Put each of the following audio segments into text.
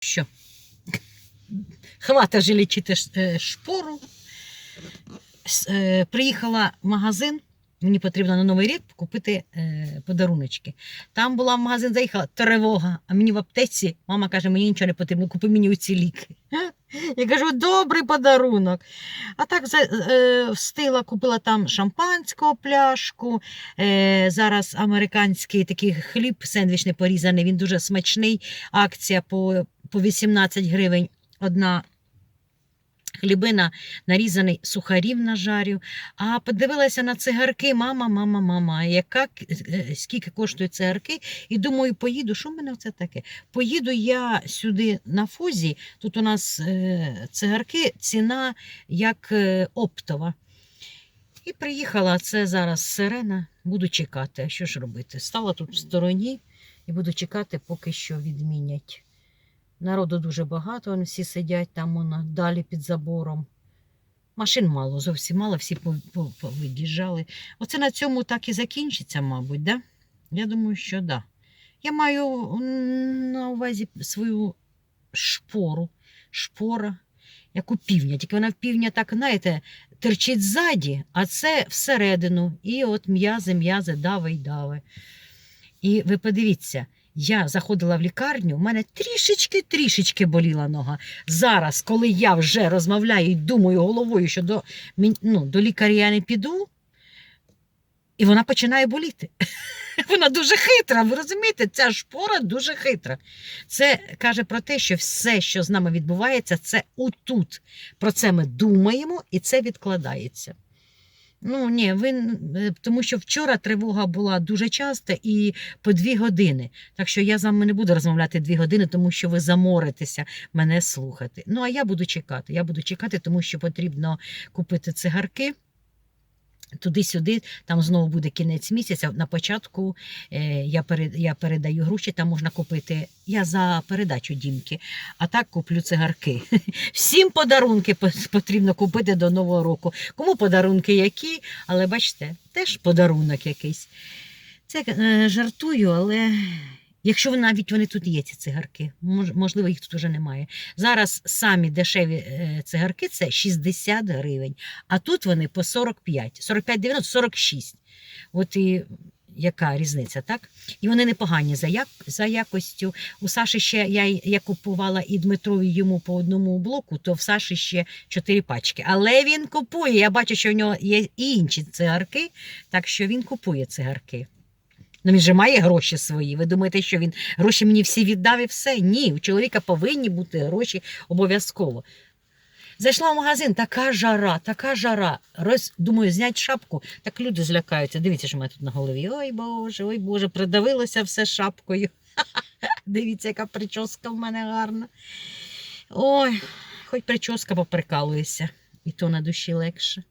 Що? Хвата вже лічити е, шпору. Е, Приїхала в магазин. Мені потрібно на Новий рік купити е, подаруночки. Там була в магазин, заїхала тривога, а мені в аптеці мама каже, мені нічого не потрібно, купи мені оці ліки. Я кажу, добрий подарунок. А так встигла, купила там шампанського пляшку. Зараз американський такий хліб сендвічний порізаний, він дуже смачний. Акція по, по 18 гривень одна хлібина, нарізаний сухарів нажарю. А подивилася на цигарки, мама, мама, мама, яка, е, скільки коштують цигарки, і думаю, поїду, що в мене це таке? Поїду я сюди на фузі, тут у нас е, цигарки, ціна як е, оптова. І приїхала, це зараз сирена, буду чекати. Що ж робити? Стала тут в стороні і буду чекати, поки що відмінять. Народу дуже багато, вони всі сидять там воно, далі під забором. Машин мало, зовсім мало, всі по- по- Оце на цьому так і закінчиться, мабуть, да? Я думаю, що да. Я маю на увазі свою шпору. Шпора, як у півня. Тільки вона в півня, так, знаєте, терчить ззаді, а це всередину. І от м'язи, м'язи, дави й дави. І ви подивіться, я заходила в лікарню, в мене трішечки-трішечки боліла нога. Зараз, коли я вже розмовляю і думаю головою, що до, ну, до лікаря я не піду, і вона починає боліти. Вона дуже хитра, ви розумієте, ця шпора дуже хитра. Це каже про те, що все, що з нами відбувається, це отут. Про це ми думаємо і це відкладається. Ну ні, ви е, тому що вчора тривога була дуже часто і по дві години. Так що я з вами не буду розмовляти дві години, тому що ви заморитеся мене слухати. Ну а я буду чекати. Я буду чекати, тому що потрібно купити цигарки. Туди-сюди, там знову буде кінець місяця. На початку е, я, перед, я передаю гроші, там можна купити. Я за передачу дімки, а так куплю цигарки. Всім подарунки потрібно купити до Нового року. Кому подарунки які, але бачите, теж подарунок якийсь. Це е, жартую, але якщо навіть вони тут є, ці цигарки, можливо, їх тут вже немає. Зараз самі дешеві е, цигарки це 60 гривень, а тут вони по 45, 45 90, 46. От і яка різниця, так? І вони непогані за, як, за якостю. У Саші ще я, я купувала і Дмитрові йому по одному блоку, то в Саші ще 4 пачки. Але він купує. Я бачу, що в нього є і інші цигарки, так що він купує цигарки. Ну, він же має гроші свої. Ви думаєте, що він гроші мені всі віддав і все? Ні, у чоловіка повинні бути гроші обов'язково. Зайшла в магазин, така жара, така жара. Роз, думаю, знять шапку, так люди злякаються. Дивіться, що в мене тут на голові. Ой Боже, ой Боже, придавилося все шапкою. Дивіться, яка прическа в мене гарна. Ой, хоч прическа поприкалується, і то на душі легше.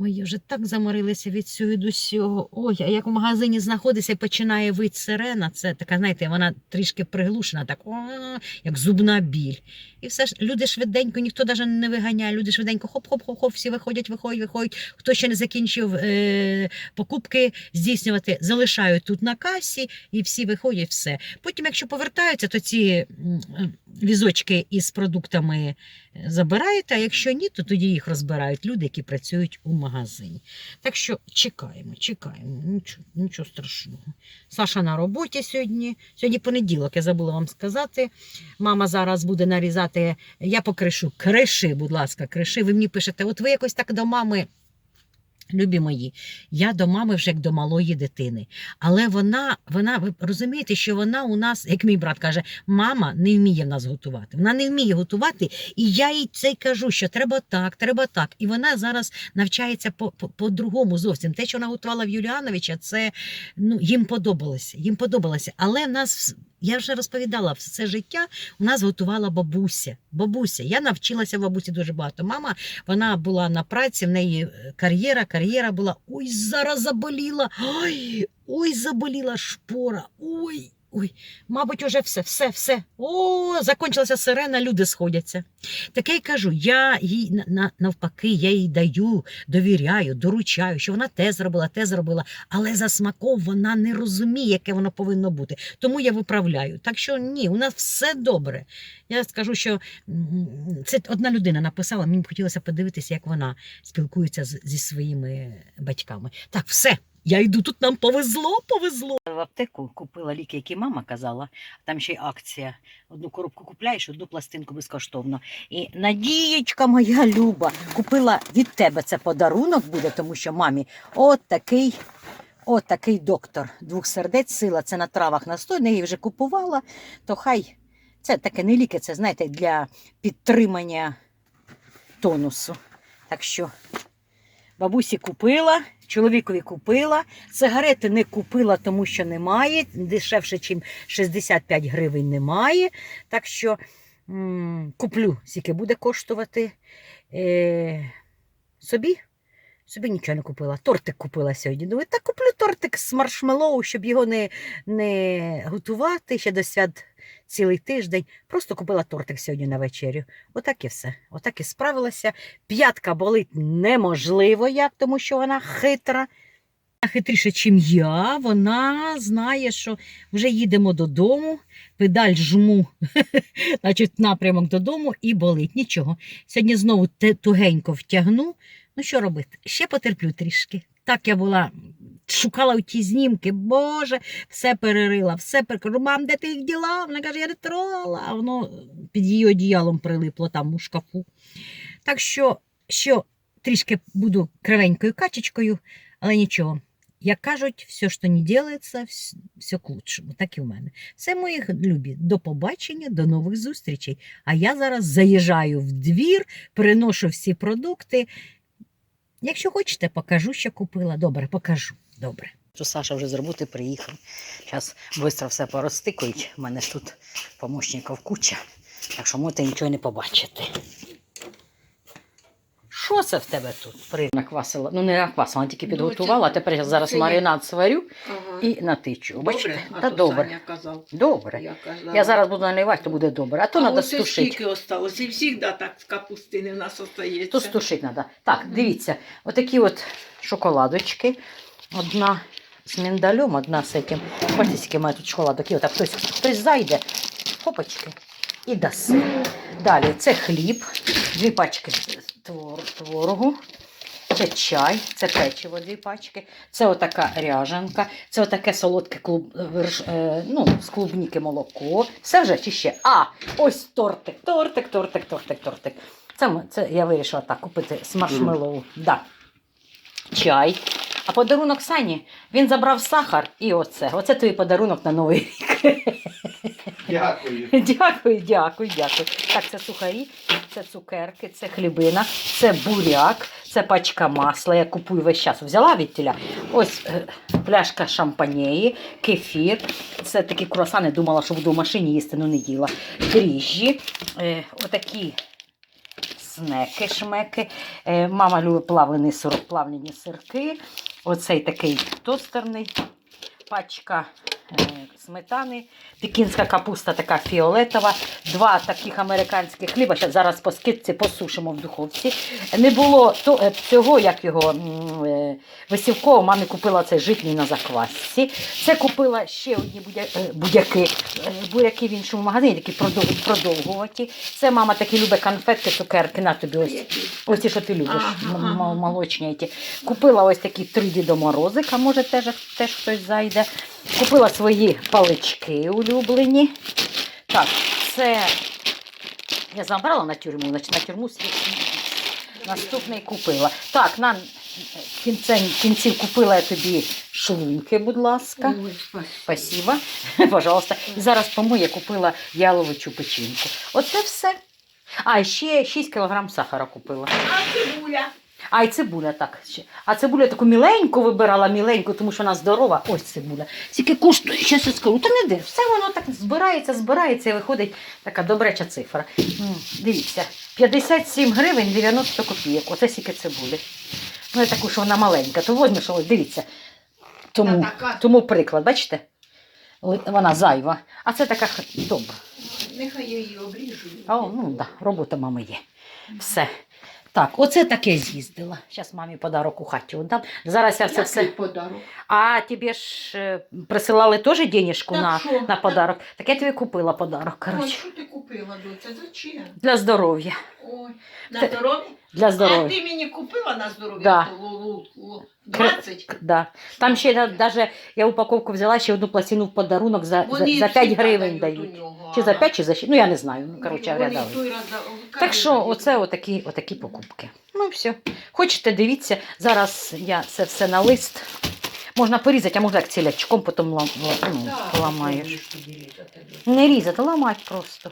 Ой, я вже так заморилася від цього від усього. Ой, а як в магазині знаходиться і починає вить сирена, це така, знаєте, вона трішки приглушена, так, о, як зубна біль. І все ж люди швиденько, ніхто навіть не виганяє, люди швиденько хоп-хоп-хоп-хоп, всі виходять, виходять, виходять. Хто ще не закінчив е, покупки здійснювати, залишають тут на касі і всі виходять, все. Потім, якщо повертаються, то ці візочки із продуктами е, забираєте, а якщо ні, то тоді їх розбирають люди, які працюють у магазині. Так що чекаємо, чекаємо, нічого, нічого страшного. Саша на роботі сьогодні. Сьогодні понеділок, я забула вам сказати. Мама зараз буде нарізати. Я покришу. Криши, будь ласка, криши. Ви мені пишете, от ви якось так до мами. Любі мої, я до мами вже як до малої дитини. Але вона, вона, ви розумієте, що вона у нас, як мій брат каже, мама не вміє нас готувати. Вона не вміє готувати, і я їй це кажу, що треба так, треба так. І вона зараз навчається по- по- по-другому зовсім. Те, що вона готувала в Юліановича, це ну, їм подобалося. Їм подобалося. Але в нас, я вже розповідала, все життя у нас готувала бабуся. Бабуся. Я навчилася бабусі дуже багато. Мама вона була на праці, в неї е, кар'єра, кар'єра була. Ой, зараз заболіла. Ой, ой, заболіла шпора. Ой. Ой, мабуть, уже все, все, все. О, закончилася сирена, люди сходяться. Таке й кажу, я їй на- на- навпаки, я їй даю, довіряю, доручаю, що вона те зробила, те зробила, але за смаком вона не розуміє, яке воно повинно бути. Тому я виправляю. Так що ні, у нас все добре. Я скажу, що це одна людина написала, мені б хотілося подивитися, як вона спілкується зі своїми батьками. Так, все. Я йду, тут нам повезло, повезло. В аптеку купила ліки, які мама казала. Там ще й акція. Одну коробку купляєш, одну пластинку безкоштовно. І Надієчка моя люба купила від тебе це подарунок буде, тому що мамі от такий. От такий доктор двох сердець сила. Це на травах настой. Її вже купувала. То хай це таке не ліки, це знаєте, для підтримання тонусу. Так що бабусі купила, чоловікові купила, сигарети не купила, тому що немає. Дешевше, ніж 65 гривень немає. Так що м, куплю, скільки буде коштувати. Е, собі. Собі нічого не купила. Тортик купила сьогодні. Думаю, так куплю тортик з маршмеллоу, щоб його не, не готувати ще до свят цілий тиждень. Просто купила тортик сьогодні на вечерю. Отак і все. Отак і справилася. П'ятка болить неможливо, як, тому що вона хитра. Хитріше, ніж я. Вона знає, що вже їдемо додому, педаль жму, значить, напрямок додому і болить. Нічого. Сьогодні знову тугенько втягну. Ну, що робити? Ще потерплю трішки. Так я була, шукала ті знімки, Боже, все перерила, все перекажу. Мам, де ти їх діла? Вона каже, я не трогала, а воно під її одіялом прилипло там у шкафу. Так що, що трішки буду кривенькою качечкою, але нічого. Як кажуть, все, що не робиться, все к лучшому. Так і в мене. Все, мої любі. До побачення, до нових зустрічей. А я зараз заїжджаю в двір, приношу всі продукти. Якщо хочете, покажу, що купила. Добре, покажу. Добре. Що Саша вже з роботи приїхав. Зараз швидко все порозтикують. У мене ж тут помощників куча. Так що можете нічого не побачити. Що це в тебе тут? При... Наквасила. Ну, не наквасила, тільки Ну, підготувала. а Тепер я зараз маринад сварю Ага. і натичу. Бачите? Добре, Та добре. Казав. Добре. Я, казала. Я зараз буду наливати, то буде добре. А то треба стушити. скільки осталось? І завжди так з капустини в нас остається. То стушити треба. Так, дивіться, отакі от шоколадочки. Одна з миндалем, одна з цим. Бачите, скільки має тут шоколадок. І отак хтось, хтось зайде, хопочки, і даси. Далі це хліб, дві пачки твор- творогу. Це чай, це печиво, дві пачки, це отака ряжанка, це отаке солодке клуб, е, ну, з клубніки молоко. Все вже чи ще? А, ось тортик, тортик, тортик, тортик, тортик. Це, це я вирішила так купити з маршмеллоу. Да. Чай. А подарунок Сані, він забрав сахар і оце. Оце твій подарунок на новий рік. Дякую. Дякую, дякую, дякую. Так, це сухарі, це цукерки, це хлібина, це буряк, це пачка масла. Я купую весь час. Взяла від тіля. Ось е, пляшка шампанєї, кефір. Це такі круасани, думала, що буду в машині їсти, але не їла. Дріжджі, е, отакі снеки, шмеки. Е, мама любить плавлений сир, плавлені сирки. Оцей такий тостерний. Пачка сметани, пекінська капуста така фіолетова, два таких американських хліба. Зараз по скидці посушимо в духовці. Не було е, цього, як його е, мамі купила цей житній на заквасці. Це купила ще одні е, будяки, е, буряки в іншому магазині, такі продов- продовгуваті. Це мама такі любить конфетки, цукерки, на тобі ось. Ось ті, що ти любиш, молочні. Купила ось такі три дідоморозика, може теж, теж хтось зайде. Купила свої палички улюблені. Так, це я забрала на тюрму, значить на тюрму свій наступний купила. Так, на кінці, кінців купила я тобі шлунки, будь ласка. Ой, спасибо. Спасибо, пожалуйста. І зараз тому я купила яловичу печінку. Оце все. А, ще 6 кг сахара купила. А цибуля? А, і цибуля так. ще. А цибуля таку міленьку вибирала, міленьку, тому що вона здорова. Ось цибуля. Тільки коштує, щас я скажу, та не де. Все воно так збирається, збирається і виходить така добряча цифра. Дивіться, 57 гривень 90 копійок. Оце стільки цибулі. Ну, я таку, що вона маленька, то возьмеш, ось дивіться. Тому, тому приклад, бачите? вона зайва. А це така добра. Нехай я її обріжу. О, ну так, да, робота мами є. Все. Так, оце таке з'їздила. Зараз мамі подарок у хаті віддам. Зараз я все. все. подарок. А тобі ж е, присилали теж денежку Так на, що? на подарок. Так я тобі купила подарок, Ой, коротше. що ти купила, доця? Зачем? Для здоров'я. Ой, на здоров'я? Для А здоров'я. ти мені купила на здоров'я? Да. ту лу- лу- лу- 20? Да. Там ще на- даже я упаковку взяла ще одну пластину в подарунок за, за, Вони за всі 5 гривень дають. у нього, Чи за ага. 5, чи за 6. Ну я не знаю. Ну, коротше, Вони той раз да- Так що, кажуть, оце отакі, отакі покупки. Ну, все. Хочете, дивіться. Зараз я це все на лист. Можна порізати, а можна як цілячком, потім лам, ла- ну, Так, поламаєш. Не різати, ламати просто.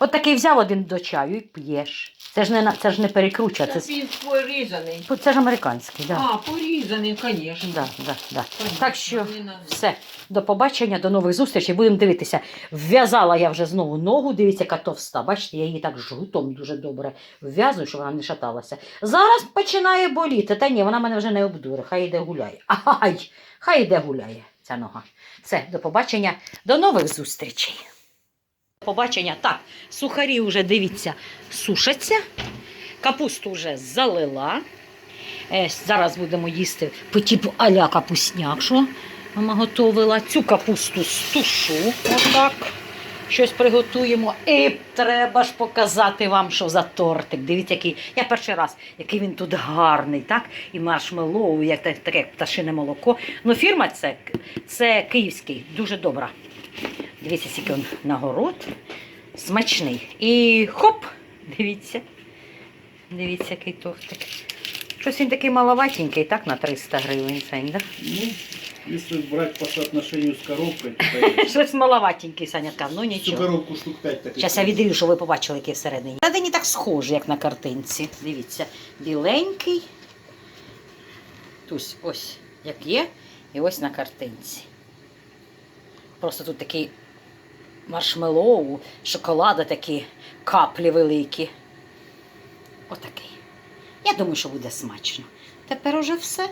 От такий взяв один до чаю і п'єш. Це ж не, це ж не перекручує, Це це, він порізаний. це ж американський, да. А, порізаний, звісно. Да, да, да. Так що все. До побачення, до нових зустрічей. Будемо дивитися. Вв'язала я вже знову ногу. Дивіться, яка товста. Бачите, я її так жгутом дуже добре вв'язую, щоб вона не шаталася. Зараз починає боліти. Та ні, вона мене вже не обдуре. Хай йде гуляє. Ай, хай йде гуляє ця нога. Все, до побачення, до нових зустрічей. Побачення. Так, сухарі вже дивіться, сушаться. Капусту вже залила. Е, зараз будемо їсти по типу аля капусняк, що мама готувала. Цю капусту стушу. Отак. Щось приготуємо. І треба ж показати вам, що за тортик. Дивіться, який. Я перший раз, який він тут гарний, так? І маршмеллоу, як таке пташине молоко. Ну, фірма це, це київський, дуже добра. Дивіться, скільки він нагород. Смачний. І хоп! Дивіться. Дивіться, який тортик. Щось він такий маловатенький, так, на 300 гривень цей, да? Ну, если брать по соотношению с коробкой, то Щось маловатенький, Саня сказав, ну нічого. коробку штук 5 так и Зараз я відрію, щоб ви побачили, який всередині. Всередині так схожий, як на картинці. Дивіться, біленький. Ось, ось, як є, і ось на картинці. Просто тут такі маршмеллоу, шоколади такі, каплі великі. Отакий. Я думаю, що буде смачно. Тепер уже все.